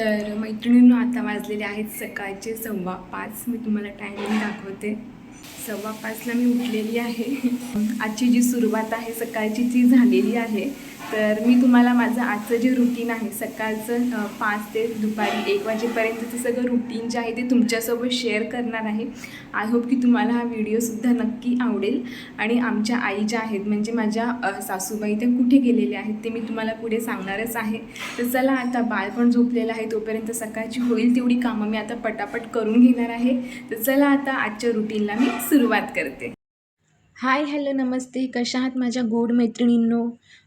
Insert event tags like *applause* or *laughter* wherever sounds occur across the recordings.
तर मैत्रिणींनो आता वाजलेले आहेत सकाळचे सव्वा पाच. मी तुम्हाला टायमिंग दाखवते. सव्वा पाचला मी उठलेली आहे. आजची जी सुरुवात आहे सकाळची ती झालेली आहे. तर मी तुम्हाला माझं आजचं जे रुटीन आहे सकाळचं पाच ते दुपारी एक वाजेपर्यंतचं सगळं रुटीन जे आहे ते तुमच्यासोबत शेअर करणार आहे. आय होप की तुम्हाला हा व्हिडिओसुद्धा नक्की आवडेल. आणि आमच्या आई ज्या आहेत म्हणजे माझ्या सासूबाई त्या कुठे गेलेल्या आहेत ते मी तुम्हाला पुढे सांगणारच आहे. तर चला आता बाळ पण झोपलेलं आहे तोपर्यंत सकाळची होईल तेवढी कामं मी आता पटापट करून घेणार आहे. तर चला आता आजच्या रुटीनला मी सुरुवात करते. हाय हॅलो नमस्ते. कशा आहात माझ्या गोड मैत्रिणींनो?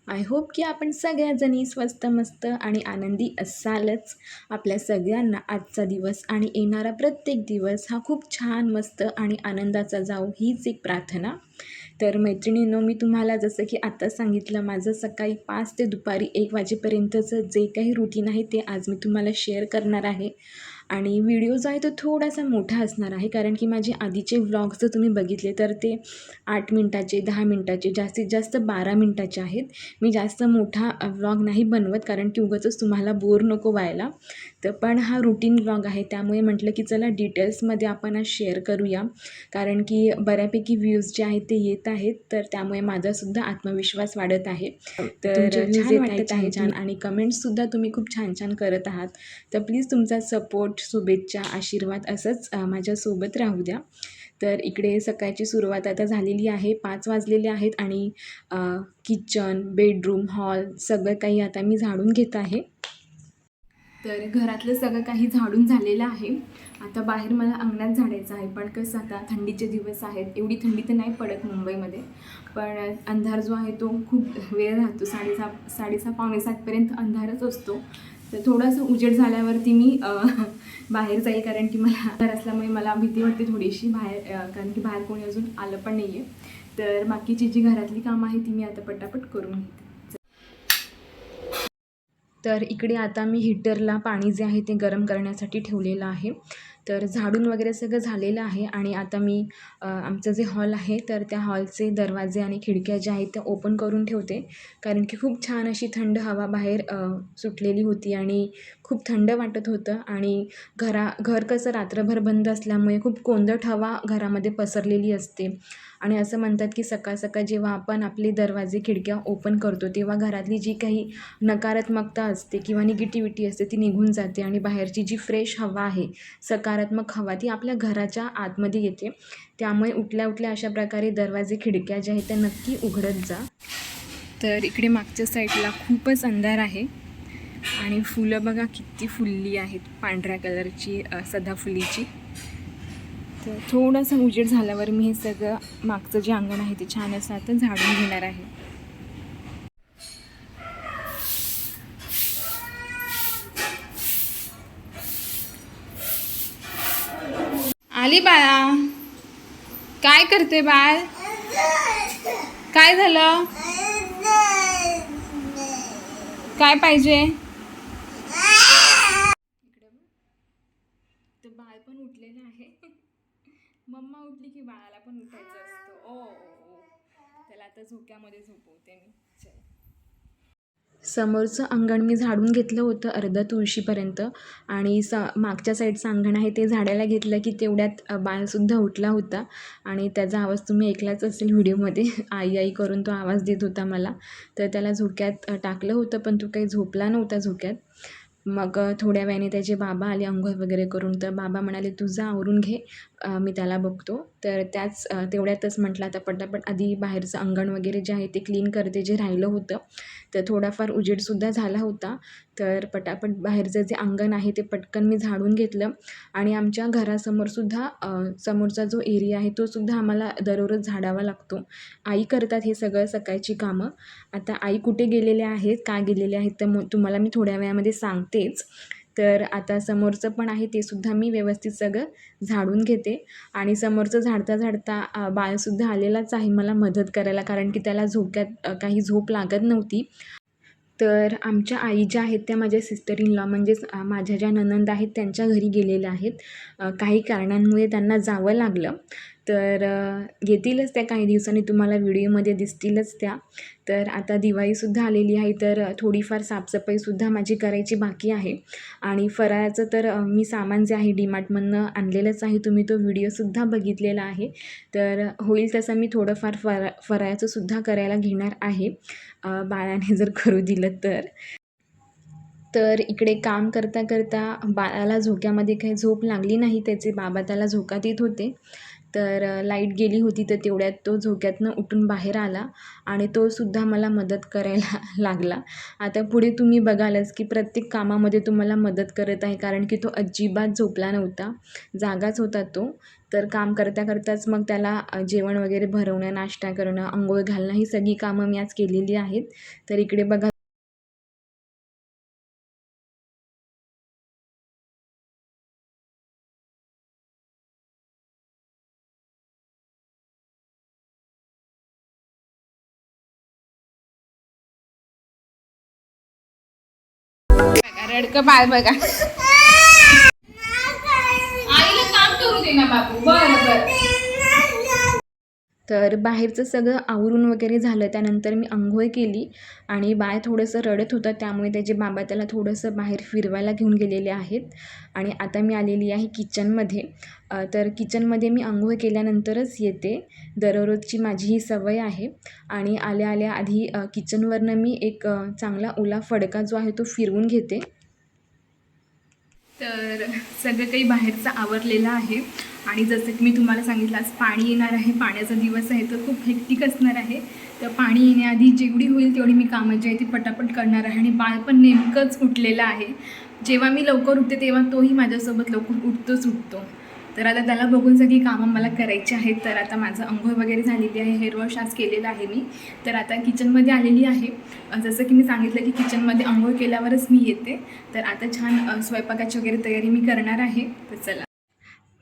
आय होप की आपण सगळ्याजणी स्वस्त मस्त आणि आनंदी असालच. आपल्या सगळ्यांना आजचा दिवस आणि येणारा प्रत्येक दिवस हा खूप छान मस्त आणि आनंदाचा जाऊ हीच एक प्रार्थना. तर मैत्रिणींनो मी तुम्हाला जसं की आत्ता सांगितलं माझं सकाळी पाच ते दुपारी एक वाजेपर्यंतचं जे काही रुटीन आहे ते आज मी तुम्हाला शेअर करणार आहे. आणि व्हिडिओ जो आहे तो थोडासा मोठा असणार आहे. कारण की माझे आधीचे व्लॉग्स जर तुम्ही बघितले तर ते आठ मिनटाचे दहा मिनटाचे जास्तीत जास्त बारा मिनटाचे आहेत. मी जास्त मोठा व्लॉग नाही बनवत कारण की उगाचच तुम्हाला बोर नको व्हायला. तर पण हा रुटीन व्लॉग आहे. त्यामुळे म्हटलं की चला डिटेल्समध्ये आपण आज शेअर करूया. कारण की बऱ्यापैकी व्ह्यूज जे आहेत ते येत आहेत. तर त्यामुळे माझासुद्धा आत्मविश्वास वाढत आहे. तर छान वाटत आहे छान. आणि कमेंट्ससुद्धा तुम्ही खूप छान छान करत आहात. तर प्लीज तुमचा सपोर्ट शुभेच्छा आशीर्वाद असंच माझ्यासोबत राहू द्या. तर इकडे सकाळची सुरुवात आता झालेली आहे. पाच वाजलेले आहेत आणि किचन बेडरूम हॉल सगळं काही आता मी झाडून घेत आहे. तर घरातलं सगळं काही झाडून झालेलं आहे. आता बाहेर मला अंगणात झाडायचं आहे. पण कसं आता थंडीचे दिवस आहेत. एवढी थंडी तर नाही पडत मुंबईमध्ये. पण अंधार जो आहे तो खूप वेळ राहतो. साडेसहा साडेसहा पावणे सातपर्यंत अंधारच असतो. तर थोडंसं उजेड झाल्यावरती मी बाहेर जाईल. कारण की मला अंधार असल्यामुळे मला भीती वाटते थोडीशी बाहेर कारण की बाहेर कोणी अजून आलं पण नाही आहे तर बाकीची जी घरातली कामं आहे ती मी आता पटापट करून घेते. तर इकडे आता मी हीटरला पाणी जे आहे ते गरम करण्यासाठी ठेवलेलं आहे. तर झाडून वगैरे सगळं झालेलं आहे आणि आता मी आमचं जे हॉल आहे तर त्या हॉलचे दरवाजे आणि खिडक्या ज्या आहेत त्या ओपन करून ठेवते. कारण की खूप छान अशी थंड हवा बाहेर सुटलेली होती आणि खूप थंड वाटत होतं आणि घरा घर कसं रात्रभर बंद असल्यामुळे खूप कोंदट हवा घरामध्ये पसरलेली असते. आणि असं म्हणतात की सकाळ सकाळ जेव्हा आपण आपले दरवाजे खिडक्या ओपन करतो तेव्हा घरातली जी काही नकारात्मकता असते किंवा निगेटिव्हिटी असते ती निघून जाते आणि बाहेरची जी फ्रेश हवा आहे सकारात्मक हवा ती आपल्या घराच्या आतमध्ये येते. त्यामुळे उठल्या उठल्या अशा प्रकारे दरवाजे खिडक्या ज्या आहेत त्या नक्की उघडत जा. तर इकडे मागच्या साईडला खूपच अंधार आहे आणि फुलं बघा किती फुलली आहेत पांढऱ्या कलरची सदाफुलीची. तर थोडासा उजेड झाल्यावर मी हे सगळं मागचं जे अंगण आहे ते छान असं आता झाडून घेणार आहे. आली बाळा. काय करते बाळ? काय झालं? काय पाहिजे? तर बाळ पण उठलेलं आहे. मम्मा उठली की बाळाला पण उठायचं असतं. ओ. त्याला आता झोक्यामध्ये झोपवते मी. चल. समोरचं अंगण मी झाडून घेतलं होतं अर्धा तुळशीपर्यंत आणि स मागच्या साईडचं अंगण आहे ते झाडायला घेतलं की तेवढ्यात बाळसुद्धा उठला होता आणि त्याचा आवाज तुम्ही ऐकलाच असेल व्हिडिओमध्ये. *laughs* आई आई करून तो आवाज देत होता मला. तर त्याला झोक्यात टाकलं होतं पण तो काही झोपला नव्हता झोक्यात. मग थोड्या वेळाने त्याचे बाबा आले अंघोळ वगैरे करून. तर बाबा म्हणाले तुझं आवरून घे. मी त्याला बघतो. तर त्याच तेवढ्यातच म्हटलं आता पटापट आधी बाहेरचं अंगण वगैरे जे आहे ते क्लीन करते जे राहिलं होतं. तर थोडाफार उजेडसुद्धा झाला होता. तर पटापट बाहेरचं जे अंगण आहे ते पटकन मी झाडून घेतलं. आणि आमच्या घरासमोरसुद्धा समोरचा जो एरिया आहे तोसुद्धा आम्हाला दररोज झाडावा लागतो. आई करतात हे सगळं सकाळची कामं. आता आई कुठे गेलेले आहेत का गेलेले आहेत तर मग तुम्हाला मी थोड्या वेळामध्ये सांगतेच. तर आता समोरचं पण आहे ते सुद्धा मी व्यवस्थित सगळं झाडून घेते. आणि समोरचं झाडता झाडता बाळसुद्धा आलेलाच आहे मला मदत करायला कारण की त्याला झोक्यात काही झोप लागत नव्हती. तर आमच्या आई ज्या आहेत त्या माझ्या सिस्टर इन लॉ म्हणजेच माझ्या ज्या ननंद आहेत त्यांच्या घरी गेलेल्या आहेत. काही कारणांमुळे त्यांना जावं लागलं. तर घेतीलच येतीलच त्या काही दिवसांनी तुम्हाला व्हिडिओमध्ये दिसतीलच त्या. तर आता दिवाळीसुद्धा आलेली आहे तर थोडीफार साफसफाईसुद्धा माझी करायची बाकी आहे. आणि फराळाचं तर मी सामान जे आहे डीमार्टमधनं आणलेलंच आहे तुम्ही तो व्हिडिओसुद्धा बघितलेला आहे. तर होईल तसं मी थोडंफार फरा फराळाचंसुद्धा करायला घेणार आहे. बाळाने जर करू दिलं तर. तर इकडे काम करता करता बाळाला झोक्यामध्ये काही झोप लागली नाही त्याचे बाबा त्याला झोका देत होते. तर लाइट गेली होती तर तेवढ्यात तो झोक्यातनं उठून बाहेर आला आणि तो सुद्धा मला मदत करायला *laughs* लागला. आता पुढे तुम्ही बघालच की प्रत्येक कामामध्ये तो मला मदत करत आहे कारण की तो अजिबात झोपला नव्हता जागाच होता तो. तर काम करता करताच मग त्याला जेवण वगैरे भरवणं नाश्ता करणं अंघोळ घालणं ही सगळी कामं मी आज केलेली आहेत. तर इकडे बघा रडकं बाळ बघा. आईला काम करू दे ना बाबू बरं बरं. तर बाहेरचं सगळं आवरून वगैरे झालं त्यानंतर मी आंघोळ केली आणि बाळ थोडंसं रडत होतं त्यामुळे त्याचे बाबा त्याला थोडंसं बाहेर फिरवायला घेऊन गेलेले आहेत. आणि आता मी आलेली आहे किचनमध्ये. तर किचनमध्ये मी आंघोळ केल्यानंतरच येते. दररोजची माझी ही सवय आहे. आणि आल्या आल्या आधी किचनवरनं मी एक चांगला ओला फडका जो आहे तो फिरवून घेते. तर सगळं काही बाहेरचं आवरलेलं आहे. आणि जसं की मी तुम्हाला सांगितलं आज पाणी येणार आहे. पाण्याचा दिवस आहे तर खूप हेक्टिक असणार आहे. तर पाणी येण्याआधी जेवढी होईल तेवढी मी कामं जी आहे ती पटापट करणार आहे. आणि बाळ पण नेमकंच उठलेलं आहे. जेव्हा मी लवकर उठते तेव्हा तोही माझ्यासोबत लवकर उठतोच उठतो. तर आता त्याला बघून सगळी कामं मला करायची आहेत. तर आता माझं अंघोळ वगैरे झालेली आहे. हेअर वॉश आज केलेलं आहे मी. तर आता किचनमध्ये आलेली आहे. जसं की मी सांगितलं की किचनमध्ये अंघोळ केल्यावरच मी येते. तर आता छान स्वयंपाकाची वगैरे तयारी मी करणार आहे. तर चला.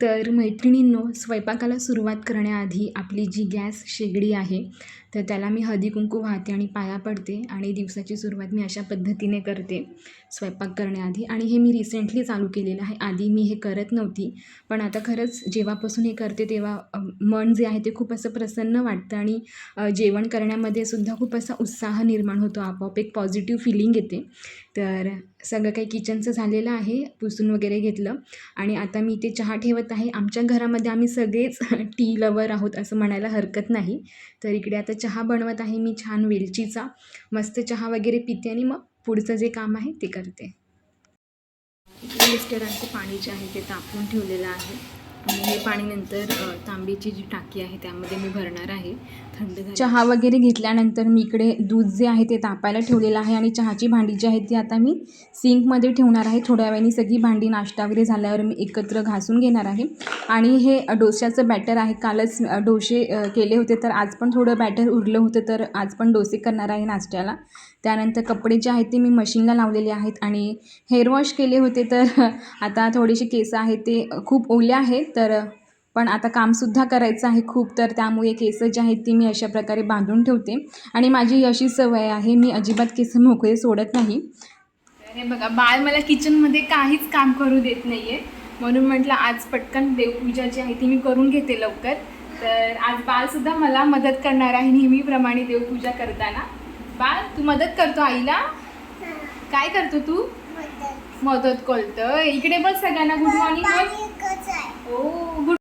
तर मैत्रिणींनो स्वयंपाकाला सुरुवात करण्याआधी आपली जी गॅस शेगडी आहे तर त्याला मी हळदीकुंकू वाहते आणि पाया पडते आणि दिवसाची सुरुवात मी अशा पद्धतीने करते स्वयंपाक करण्याआधी. आणि हे मी रिसेंटली चालू केलेलं आहे. आधी मी हे करत नव्हती पण आता खरंच जेव्हापासून हे करते तेव्हा मन जे आहे ते खूप असं प्रसन्न वाटतं आणि जेवण करण्यामध्ये सुद्धा खूप असा उत्साह निर्माण होतो. आपोआप एक पॉझिटिव्ह फिलिंग येते. तर सगळं काही किचनचं झालेलं आहे पुसून वगैरे घेतलं आणि आता मी ते चहा ठेवत आहे. आमच्या घरामध्ये आम्ही सगळेच *laughs* टी लवर आहोत असं म्हणायला हरकत नाही. तर इकडे आता चहा बनवत आहे मी छान वेलचीचा मस्त चहा वगैरे पिते आणि मग पुढचं जे काम आहे ते करते. मिस्टरांचं पाणी जे आहे ते तापवून ठेवलेलं आहे. आणि हे पाणी नंतर तांबीची जी टाकी आहे त्यामध्ये मी भरणार आहे. थंड चहा वगैरे घेतल्यानंतर मी इकडे दूध जे आहे ते तापायला ठेवलेलं आहे आणि चहाची भांडी जी आहे ती आता मी सिंकमध्ये ठेवणार आहे. थोड्या वेळाने सगळी भांडी नाश्ता वगैरे झाल्यावर मी एकत्र घासून घेणार आहे. आणि हे डोश्याचं बॅटर आहे. कालच डोसे केले होते तर आज पण थोडं बॅटर उरलं होतं तर आज पण डोसे करणार आहे नाश्त्याला. त्यानंतर कपडे जे आहेत ते मी मशीनला लावलेले आहेत आणि हेअर वॉश केले होते तर *laughs* आता थोडेसे केस आहेत ते खूप ओले आहेत तर पण आता कामसुद्धा करायचं आहे खूप तर त्यामुळे केस जे आहेत ती मी अशा प्रकारे बांधून ठेवते. आणि माझी अशी सवय आहे मी अजिबात केस मोकळे सोडत नाही. हे बघा बाळ मला किचनमध्ये काहीच काम करू देत नाही आहे म्हणून म्हटलं आज पटकन देवपूजा जी आहे ती मी करून घेते लवकर. तर आज बाळसुद्धा मला मदत करणार आहे नेहमीप्रमाणे देवपूजा करताना. बाळ तू मदत करतो आईला? काय करतो तू? मदत. करतो इकडे बघ सगळ्यांना. गुड मॉर्निंग बोल हो गुड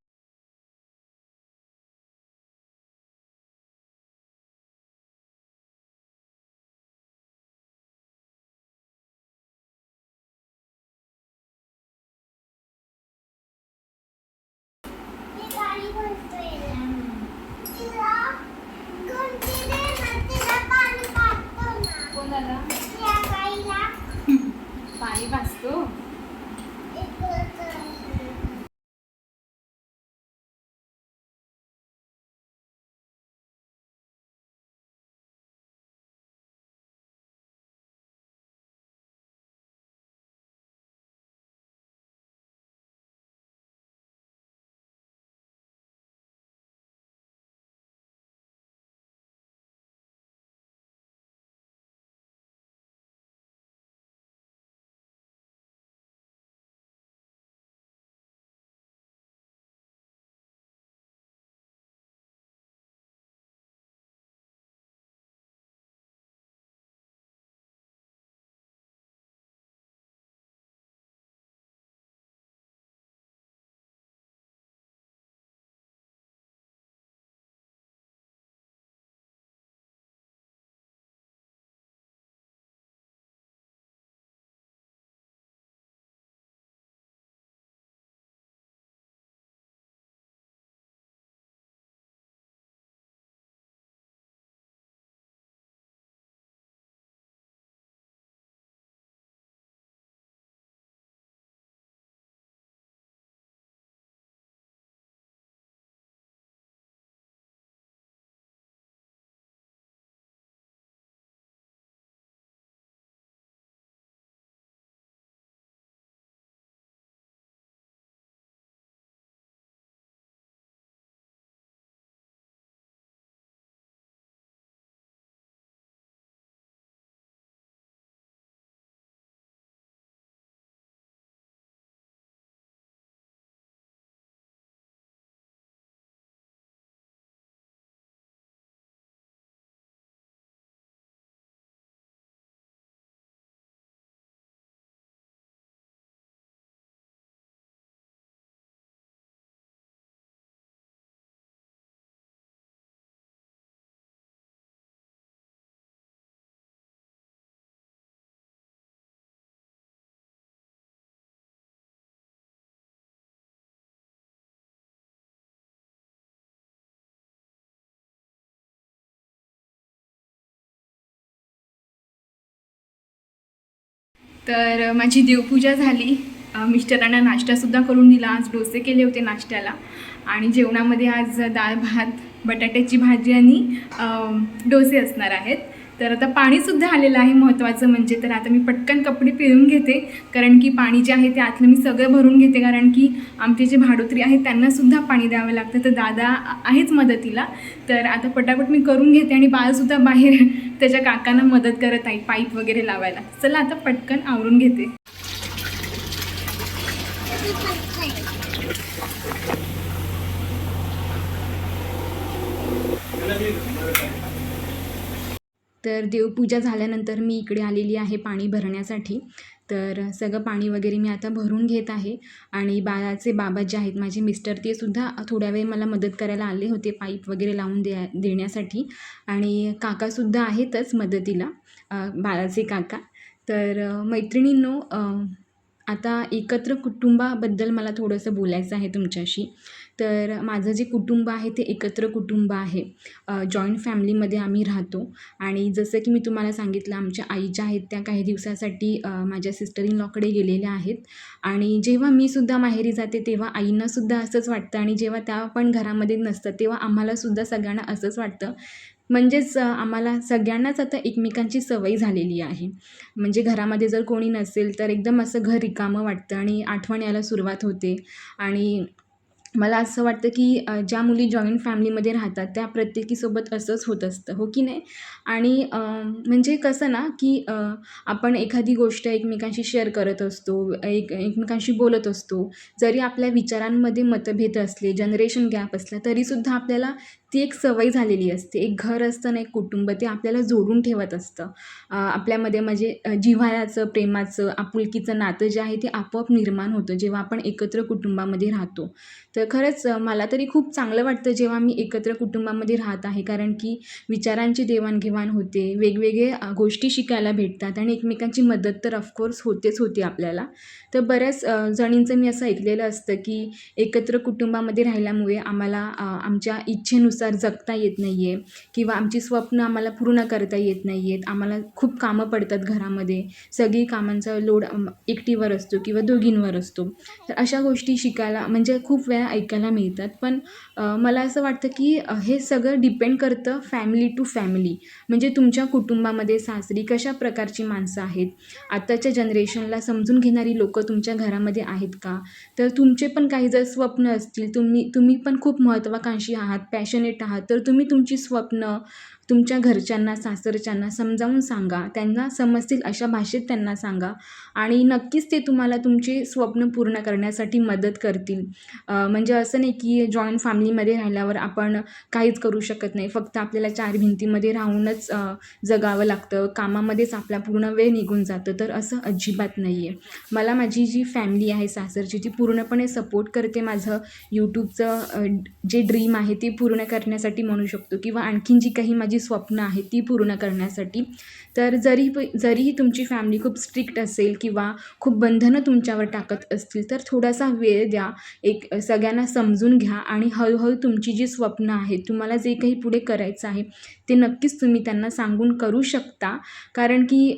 तर माझी देवपूजा झाली. मिस्टरांना नाश्तासुद्धा करून दिला. आज डोसे केले होते नाश्त्याला. आणि जेवणामध्ये आज डाळ भात बटाट्याची भाजी आणि डोसे असणार आहेत. तर आता पाणीसुद्धा आलेलं आहे महत्त्वाचं म्हणजे. तर आता मी पटकन कपडे पिळून घेते. कारण की पाणी जे आहे ते आतलं मी सगळं भरून घेते. कारण की आमचे जे भाडोत्री आहेत त्यांनासुद्धा पाणी द्यावं लागतं. तर दादा आहेच मदतीला. तर आता पटापट मी करून घेते आणि बाळसुद्धा बाहेर त्याच्या काकांना मदत करत आहे पाईप वगैरे लावायला. चला आता पटकन आवरून घेते. तर देवपूजा झाल्यानंतर मी इकडे आलेली आहे पाणी भरण्यासाठी. तर सगळं पाणी वगैरे मी आता भरून घेत आहे. आणि बाळाचे बाबा जे आहेत माझे मिस्टर ते सुद्धा थोड्या वेळ मला मदत करायला आले होते पाईप वगैरे लावून द्या देण्यासाठी. आणि काकासुद्धा आहेतच मदतीला बाळाचे काका. तर मैत्रिणींनो आता एकत्र कुटुंबाबद्दल मला थोडंसं बोलायचं आहे तुमच्याशी. तर माझं जे कुटुंब आहे ते एकत्र कुटुंब आहे. जॉईंट फॅमिलीमध्ये आम्ही राहतो. आणि जसं की मी तुम्हाला सांगितलं आमच्या आई ज्या आहेत त्या काही दिवसासाठी माझ्या सिस्टर इन लॉकडे गेलेल्या आहेत. आणि जेव्हा मी सुद्धा माहेरी जाते तेव्हा आईंनासुद्धा असंच वाटतं. आणि जेव्हा त्या पण घरामध्ये नसतात तेव्हा आम्हालासुद्धा सगळ्यांना असंच वाटतं. म्हणजेच आम्हाला सगळ्यांनाच आता एकमेकांची सवय झालेली आहे. म्हणजे घरामध्ये जर कोणी नसेल तर एकदम असं घर रिकामं वाटतं आणि आठवण यायला सुरुवात होते. आणि मला असं वाटतं की ज्या मुली जॉईंट फॅमिलीमध्ये राहतात त्या प्रत्येकीसोबत असंच होत असतं हो की नाही? आणि म्हणजे कसं ना की आपण एखादी गोष्ट एकमेकांशी शेअर करत असतो एक एकमेकांशी बोलत असतो जरी आपल्या विचारांमध्ये मतभेद असले जनरेशन गॅप असला तरीसुद्धा आपल्याला ती एक सवय झालेली असते. एक घर असतं ना एक कुटुंब ते आपल्याला जोडून ठेवत असतं. आपल्यामध्ये म्हणजे जिव्हाळ्याचं प्रेमाचं आपुलकीचं नातं जे आहे ते आपोआप निर्माण होतं जेव्हा आपण एकत्र कुटुंबामध्ये राहतो. तर खरंच मला तरी खूप चांगलं वाटतं जेव्हा मी एकत्र कुटुंबामध्ये राहत आहे. कारण की विचारांची देवाणघेवाण होते वेगवेगळे गोष्टी शिकायला भेटतात आणि एकमेकांची मदत तर ऑफकोर्स होतेच होते आपल्याला. तर बऱ्याच जणींचं मी असं ऐकलेलं असतं की एकत्र कुटुंबामध्ये राहिल्यामुळे आम्हाला आमच्या इच्छेनुसार जगता येत नाही आहे किंवा आमची स्वप्न आम्हाला पूर्ण करता येत नाही आहेत आम्हाला खूप कामं पडतात घरामध्ये. सगळी कामांचा लोड एकटीवर असतो किंवा दोघींवर असतो. तर अशा गोष्टी शिकायला म्हणजे खूप वेळा ऐकायला मिळतात. पण मला असं वाटतं की हे सगळं डिपेंड करतं फॅमिली टू फॅमिली म्हणजे तुमच्या कुटुंबामध्ये सासरी कशा प्रकारची माणसं आहेत? आत्ताच्या जनरेशनला समजून घेणारी लोकं तुमच्या घरामध्ये आहेत का? तर तुमचे पण काही जर स्वप्न असतील तुम्ही तुम्ही पण खूप महत्त्वाकांक्षी आहात पॅशनेट आहात तर तुम्ही तुमची स्वप्न तुमच्या घरच्यांना सासरच्यांना समजावून सांगा. त्यांना समजतील अशा भाषेत त्यांना सांगा. आणि नक्कीच ते तुम्हाला तुमचे स्वप्न पूर्ण करण्यासाठी मदत करतील. म्हणजे असं नाही की जॉईंट फॅमिलीमध्ये राहिल्यावर आपण काहीच करू शकत नाही. फक्त आपल्याला चार भिंतीमध्ये राहूनच जगावं लागतं. कामामध्येच आपला पूर्ण वेळ निघून जातं. तर असं अजिबात नाही आहे मला माझी जी फॅमिली आहे सासरची ती पूर्णपणे सपोर्ट करते माझं यूट्यूबचं जे ड्रीम आहे ते पूर्ण करण्यासाठी म्हणू शकतो. किंवा आणखीन जी काही माझी स्वप्न आहेत ती पूर्ण करण्यासाठी. तर जरी जरीही तुमची फॅमिली खूप स्ट्रिक्ट असेल किंवा खूप बंधनं तुमच्यावर टाकत असतील तर थोडासा वेळ द्या. एक सगळ्यांना समजून घ्या आणि हळूहळू तुमची जी स्वप्न आहेत तुम्हाला जे काही पुढे करायचं आहे ते नक्कीच तुम्ही त्यांना सांगून करू शकता. कारण की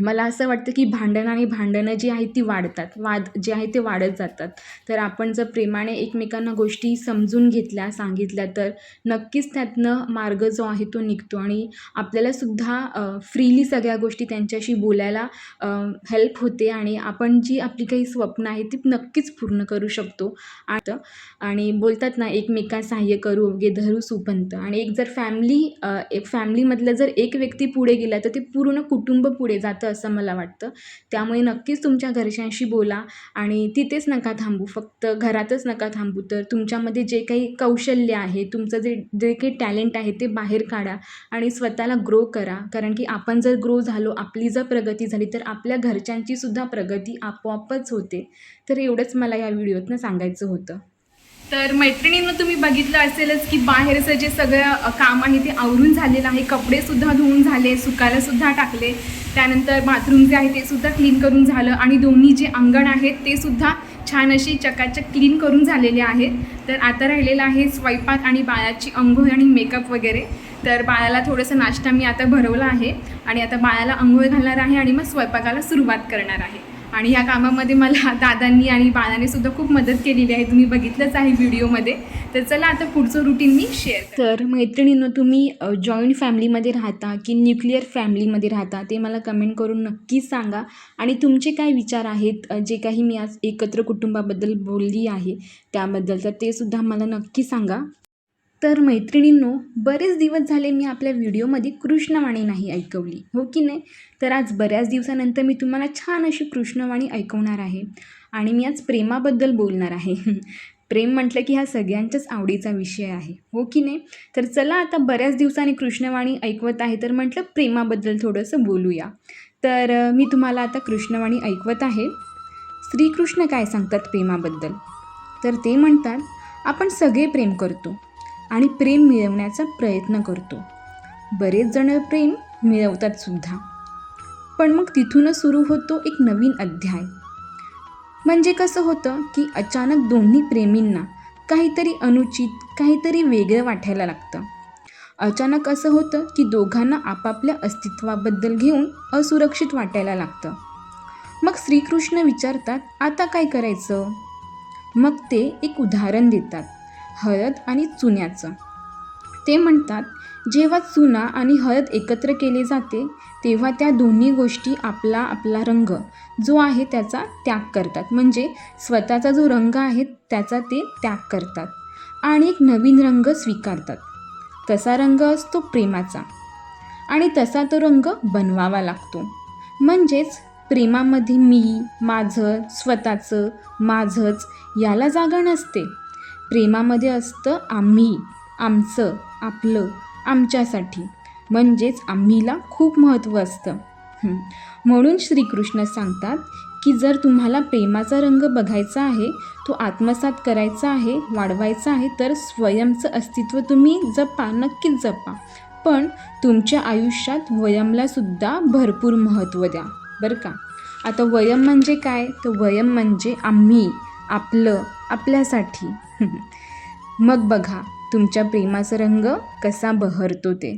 मला असं वाटतं की भांडणं आणि भांडणं जी आहेत ती वाढतात. वाद जे आहे ते वाढत जातात. तर आपण जर प्रेमाने एकमेकांना गोष्टी समजून घेतल्या सांगितल्या तर नक्कीच त्यातनं मार्ग जो आहे तो निघतो आणि आपल्यालासुद्धा फ्रीली सगळ्या गोष्टी त्यांच्याशी बोलायला हेल्प होते आणि आपण जी आपली काही स्वप्न आहेत ती नक्कीच पूर्ण करू शकतो. आता आणि बोलतात ना एकमेका सहाय्य करू अवघे धरू सुपंत. आणि एक जर फॅमिली एक फॅमिलीमधलं जर एक व्यक्ती पुढे गेला तर ते पूर्ण कुटुंब पुढे जातं. असं मला वाटतं. त्यामुळे नक्कीच तुमच्या घरच्यांशी बोला आणि तिथेच नका थांबू. फक्त घरातच नका थांबू. तर तुमच्यामध्ये जे काही कौशल्य आहे तुमचं जे जे काही टॅलेंट आहे ते बाहेर काढा आणि स्वतःला ग्रो करा. कारण की आपण जर ग्रो झालो आपली जर प्रगती झाली तर आपल्या घरच्यांची सुद्धा प्रगती आपोआपच होते. तर एवढंच मला या व्हिडिओतनं सांगायचं होतं. तर मैत्रिणींना तुम्ही बघितलं असेलच की बाहेरचं जे सगळं काम आहे ते आवरून झालेलं आहे. कपडेसुद्धा धुवून झाले सुकायलासुद्धा टाकले. त्यानंतर बाथरूम जे आहे ते सुद्धा क्लीन करून झालं आणि दोन्ही जे अंगण आहेत ते सुद्धा छान अशी चकाचक क्लीन करून झालेले आहेत. तर आता राहिलेलं आहे स्वयंपाक आणि बाळाची अंघोळ आणि मेकअप वगैरे. तर बाळाला थोडंसं नाश्ता मी आता भरवला आहे आणि आता बाळाला अंघोळ घालणार आहे आणि मग स्वयंपाकाला सुरुवात करणार आहे. आणि ह्या कामामध्ये मला दादांनी आणि बाळाने सुद्धा खूप मदत केलेली आहे. तुम्ही बघितलंच आहे व्हिडिओमध्ये. तर चला आता पुढचं रुटीन मी शेअर तर मैत्रिणींनो तुम्ही जॉईंट फॅमिलीमध्ये राहता की न्यूक्लिअर फॅमिलीमध्ये राहता ते मला कमेंट करून नक्कीच सांगा. आणि तुमचे काय विचार आहेत? जे काही मी आज एकत्र कुटुंबाबद्दल बोलली आहे त्याबद्दल तर ते सुद्धा मला नक्की सांगा. तर मैत्रिणींनो बरेच दिवस झाले मी आपल्या व्हिडिओमध्ये कृष्णवाणी नाही ऐकवली. हो की नाही? तर आज बऱ्याच दिवसानंतर मी तुम्हाला छान अशी कृष्णवाणी ऐकवणार आहे आणि मी आज प्रेमाबद्दल बोलणार आहे. *laughs* प्रेम म्हटलं की हा सगळ्यांच्याच आवडीचा विषय आहे. हो की नाही? तर चला आता बऱ्याच दिवसांनी कृष्णवाणी ऐकवत आहे तर म्हटलं प्रेमाबद्दल थोडंसं बोलूया. तर मी तुम्हाला आता कृष्णवाणी ऐकवत आहे. श्रीकृष्ण काय सांगतात प्रेमाबद्दल? तर ते म्हणतात आपण सगळे प्रेम करतो. आणि प्रेम मिळवण्याचा प्रयत्न करतो. बरेच जण प्रेम मिळवतात सुद्धा. पण मग तिथूनच सुरू होतो एक नवीन अध्याय. म्हणजे कसं होतं की अचानक दोन्ही प्रेमींना काहीतरी अनुचित काहीतरी वेगळं वाटायला लागतं. अचानक असं होतं की दोघांना आपापल्या अस्तित्वाबद्दल घेऊन असुरक्षित वाटायला लागतं. मग श्रीकृष्ण विचारतात आता काय करायचं? मग ते एक उदाहरण देतात. हळद आणि चुन्याचं. ते म्हणतात जेव्हा चुना आणि हळद एकत्र केले जाते तेव्हा त्या दोन्ही गोष्टी आपला आपला रंग जो आहे त्याचा त्याग करतात. म्हणजे स्वतःचा जो रंग आहे त्याचा ते त्याग करतात. आणि एक नवीन रंग स्वीकारतात. तसा रंग असतो प्रेमाचा. आणि तसा तो रंग बनवावा लागतो. म्हणजेच प्रेमामध्ये मी माझं स्वतःचं माझंच याला जागा नसते. प्रेमामध्ये असतं आम्ही आमचं आपलं आमच्यासाठी. म्हणजेच आम्हीला खूप महत्त्व असतं. म्हणून श्रीकृष्ण सांगतात की जर तुम्हाला प्रेमाचा रंग बघायचा आहे तो आत्मसात करायचा आहे वाढवायचा आहे तर स्वयंचं अस्तित्व तुम्ही जपा नक्कीच जपा. पण तुमच्या आयुष्यात वयमलासुद्धा भरपूर महत्त्व द्या बरं का? आता वयम म्हणजे काय? तर वयम म्हणजे आम्ही आपलं आपल्यासाठी. *laughs* मग बघा तुमच्या प्रेमाचा रंग कसा बहरतो ते.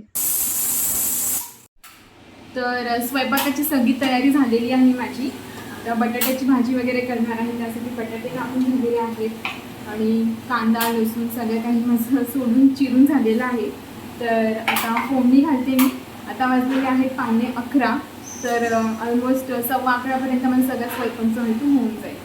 तर स्वयंपाकाची सगळी तयारी झालेली आहे माझी. आता बटाट्याची भाजी वगैरे करणार आहे त्यासाठी बटाटे कापून झालेले आहेत. आणि कांदा लसूण सगळं काही माझं *laughs* सोडून चिरून झालेलं आहे. तर आता फोडणी घालते मी. आता वाजलेले आहेत पावणे अकरा. तर ऑलमोस्ट सव्वा अकरापर्यंत मला सगळं स्वयंपाक जो आहे तो होऊन जाईल.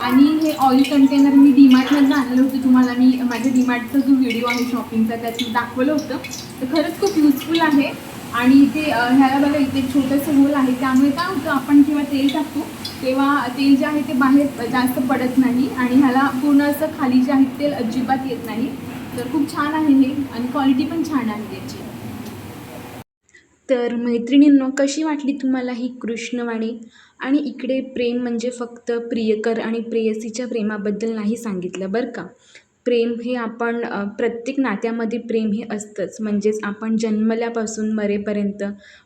आणि हे ऑइल कंटेनर मी डीमार्टमधनं आणलं होतं. तुम्हाला मी माझ्या डीमार्टचा जो व्हिडिओ आहे शॉपिंगचा त्यात मी दाखवलं होतं. तर खरंच खूप युजफुल आहे. आणि इथे ह्याला बघा इथे एक छोटंसं होल आहे. त्यामुळे काय होतं आपण जेव्हा तेल टाकतो तेव्हा तेल जे आहे ते बाहेर जास्त पडत नाही. आणि ह्याला पूर्ण असं खाली जे आहे तेल अजिबात येत नाही. तर खूप छान आहे हे. आणि क्वालिटी पण छान आहे याची. तर मैत्रिणींनो कशी वाटली तुम्हाला ही कृष्णवाणी? आणि इकडे प्रेम म्हणजे फक्त प्रियकर आणि प्रेयसीच्या प्रेमाबद्दल नाही सांगितलं बरं का? प्रेम हे आपण प्रत्येक नात्यामध्ये प्रेम हे असतंच. म्हणजेच आपण जन्मल्यापासून मरेपर्यंत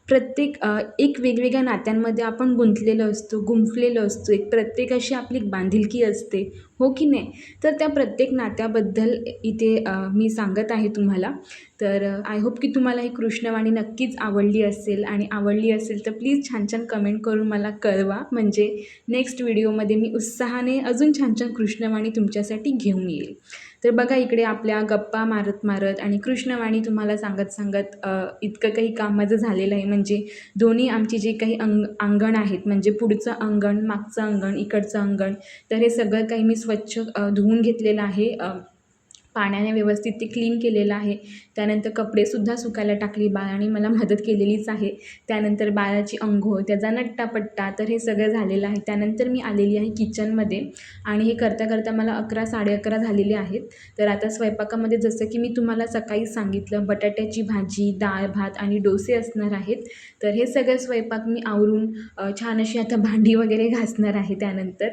प्रत्येक एक वेगवेगळ्या नात्यांमध्ये आपण गुंतलेलो असतो गुंफलेलो असतो. एक प्रत्येक अशी आपली एक बांधिलकी असते. हो की नाही? तर त्या प्रत्येक नात्याबद्दल इथे मी सांगत आहे तुम्हाला. तर आय होप की तुम्हाला ही कृष्णवाणी नक्कीच आवडली असेल. आणि आवडली असेल तर प्लीज छान छान कमेंट करून मला कळवा. म्हणजे नेक्स्ट व्हिडिओमध्ये मी उत्साहाने अजून छान छान कृष्णवाणी तुमच्यासाठी घेऊन येईल. तर बघा इकडे आपल्या गप्पा मारत मारत आणि कृष्णवाणी तुम्हाला सांगत सांगत इतकं काही काम माझं झालेलं आहे. म्हणजे दोन्ही आमची जे काही अंग अंगण आहेत म्हणजे पुढचं अंगण मागचं अंगण इकडचं अंगण तर हे सगळं काही मी स्वच्छ धुवून घेतलेलं आहे. पाण्याने व्यवस्थित ते क्लीन केलेलं आहे. त्यानंतर कपडेसुद्धा सुकायला टाकली. बाळाने मला मदत केलेलीच आहे. त्यानंतर बाळाची अंघोळ त्याचा नट्टापट्टा तर हे सगळं झालेलं आहे. त्यानंतर मी आलेली आहे किचनमध्ये आणि हे करता करता मला अकरा साडे अकरा झालेले आहेत. तर आता स्वयंपाकामध्ये जसं की मी तुम्हाला सकाळी सांगितलं बटाट्याची भाजी डाळ भात आणि डोसे असणार आहेत. तर हे सगळं स्वयंपाक मी आवरून छान अशी आता भांडी वगैरे घासणार आहे त्यानंतर.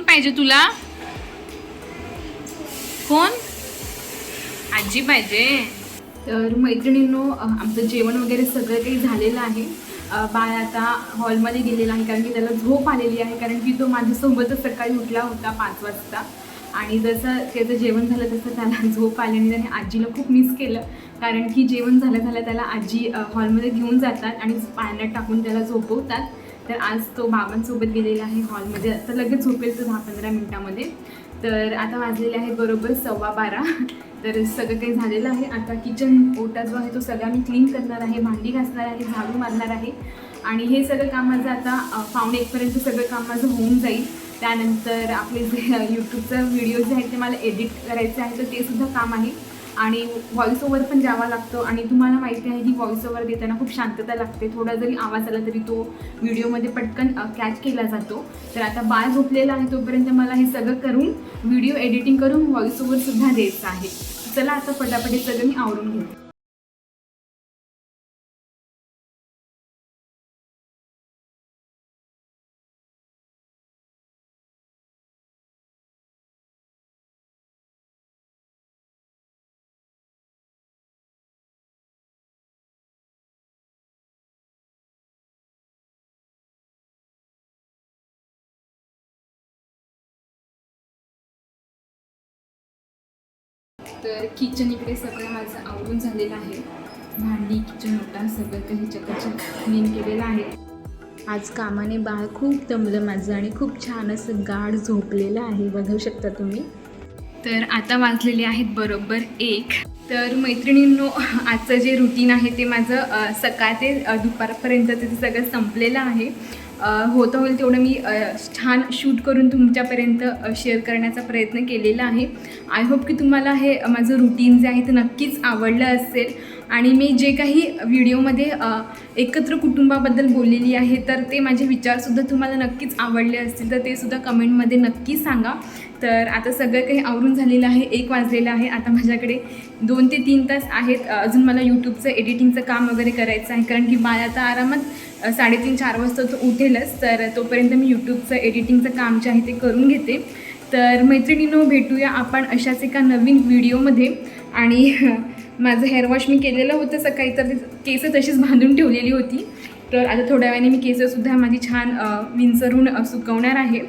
कोण पाहिजे तुला? कोण? आजी पाहिजे. तर मैत्रिणींनो आमचं जेवण वगैरे सगळं काही झालेलं आहे. बाळ आता हॉलमध्ये गेलेला आहे कारण की त्याला झोप आलेली आहे कारण की तो माझ्यासोबतच सकाळी उठला होता पाच वाजता. आणि जसं त्याचं जेवण झालं तसं त्याला *laughs* झोप आली आणि त्याने आजीला खूप मिस केलं. कारण की जेवण झालं झालं त्याला आजी हॉलमध्ये घेऊन जातात आणि पाण्यात टाकून त्याला झोपवतात. तर आज तो बाबांसोबत गेलेला आहे हॉलमध्ये. आता लगेच झोपेल तो दहा पंधरा मिनटामध्ये. तर आता वाजलेले आहे बरोबर सव्वा बारा. तर सगळं काही झालेलं आहे. आता किचन ओटा जो आहे तो सगळा मी क्लीन करणार आहे. भांडी घासणार आहे झाडू मारणार आहे. आणि हे सगळं काम माझं आता पावणे एकपर्यंत सगळं काम माझं होऊन जाईल. त्यानंतर आपले जे यूट्यूबचं व्हिडिओ जे आहेत ते मला एडिट करायचे आहे तर ते सुद्धा काम आहे. आणि व्हॉइस ओव्हर पण द्यावा लागतो आणि तुम्हाला माहिती आहे की व्हॉइस ओव्हर देताना खूप शांतता लागते. थोडा जरी आवाज आला तरी तो व्हिडिओमध्ये पटकन कॅच केला जातो. तर आता बाळ झोपलेला आहे तोपर्यंत मला हे सगळं करून व्हिडिओ एडिटिंग करून व्हॉइस ओव्हरसुद्धा द्यायचं आहे. चला आता फटाफट सगळं मी आवरून घेते. तर किचन इकडे सगळं माझं आवरून झालेलं आहे. भांडी किचन ओटा सगळं काही चकाचक क्लीन केलेलं आहे. आज कामाने बाळ खूप दमलं माझं आणि खूप छान असं गाढ झोपलेलं आहे. बघू शकता तुम्ही. तर आता वाजलेले आहेत बरोबर एक. तर मैत्रिणींनो आजचं जे रुटीन आहे ते माझं सकाळ ते दुपारपर्यंत ते सगळं संपलेलं आहे. होतं होईल तेवढं मी छान शूट करून तुमच्यापर्यंत शेअर करण्याचा प्रयत्न केलेला आहे. आय होप की तुम्हाला हे माझं रुटीन जे आहे ते नक्कीच आवडलं असेल. आणि मी जे काही व्हिडिओमध्ये एकत्र कुटुंबाबद्दल बोललेली आहे तर ते माझे विचारसुद्धा तुम्हाला नक्कीच आवडले असतील तर ते सुद्धा कमेंटमध्ये नक्की सांगा. तर आता सगळं काही आवरून झालेलं आहे एक वाजलेलं आहे. आता माझ्याकडे दोन ते तीन तास आहेत. अजून मला यूट्यूबचं एडिटिंगचं काम वगैरे करायचं आहे. कारण की बाळ आता आरामात साडेतीन चार वाजता तो उठेलच. तर तोपर्यंत मी यूट्यूबचं एडिटिंगचं काम जे आहे ते करून घेते. तर मैत्रिणीनो भेटूया आपण अशाच एका नवीन व्हिडिओमध्ये. आणि *laughs* माझं हेअरवॉश मी केलेलं होतं सकाळी तर ते केस तशीच बांधून ठेवलेली होती. तर आता थोड्या वेळाने मी केसंसुद्धा माझी छान विंचरून सुकवणार आहे.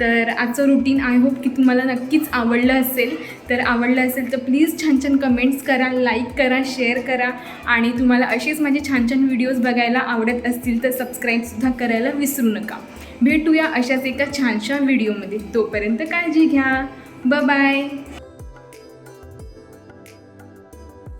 तर आजचं रुटीन आय होप की तुम्हाला नक्कीच आवडलं असेल. तर आवडलं असेल तर प्लीज छान छान कमेंट्स करा लाईक करा शेअर करा. आणि तुम्हाला असेच माझे छान छान व्हिडिओज बघायला आवडत असतील तर सबस्क्राईबसुद्धा करायला विसरू नका. भेटूया अशाच एका छानशा व्हिडिओमध्ये तोपर्यंत काळजी घ्या. ब बाय